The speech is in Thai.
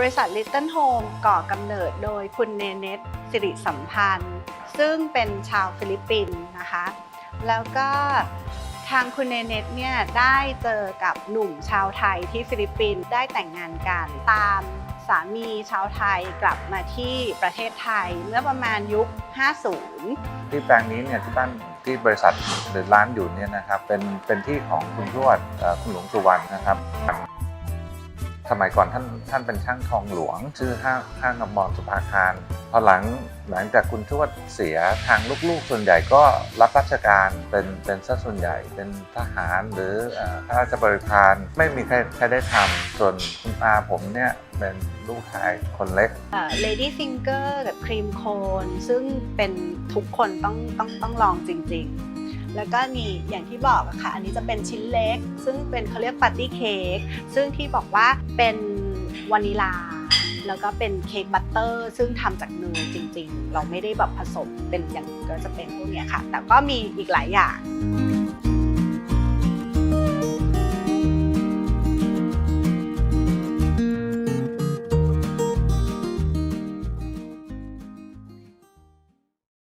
บริษัท Little Home ก่อกำเนิดโดยคุณเนเนตสิริสัมพันธ์ ซึ่งเป็นชาวฟิลิปปินส์นะคะ แล้วก็ทางคุณเนเนตเนี่ยได้เจอกับหนุ่มชาวไทยที่ฟิลิปปินส์ได้แต่งงานกันตามสามีชาวไทยกลับมาที่ประเทศไทยเมื่อประมาณยุค 50 ที่แปลงนี้เนี่ยที่บ้านที่บริษัทหรือร้านอยู่เนี่ยนะครับเป็นเป็นที่ของคุณทวดคุณหลวงสุวรรณนะครับ สมัยก่อนท่านท่านเป็นช่างทองหลวง ชื่อห้างห้างอมรสุภาคารพอหลังหลังจากคุณทวดเสียทางลูกๆ ส่วนใหญ่ก็รับราชการเป็นเป็นซะส่วนใหญ่เป็นทหารหรืออ่อข้าราชบริพารไม่มีใครใครได้ทำส่วนคุณอาผมเนี่ยเป็นลูกชายคนเล็กเอ่อ Lady Finger กับครีมโคนซึ่งเป็นทุกคนต้องต้องต้องลองจริง ๆ แล้วก็มีอย่างที่บอกอะค่ะ อันนี้จะเป็นชิ้นเล็ก ซึ่งเป็นเขาเรียกปาร์ตี้เค้กซึ่งที่บอกว่าเป็นวานิลา แล้วก็เป็นเค้กบัตเตอร์ ซึ่งทำจากเนยจริง ๆ เราไม่ได้แบบผสมเป็นอย่างก็จะเป็นพวกเนี้ยค่ะ แต่ก็มีอีกหลายอย่าง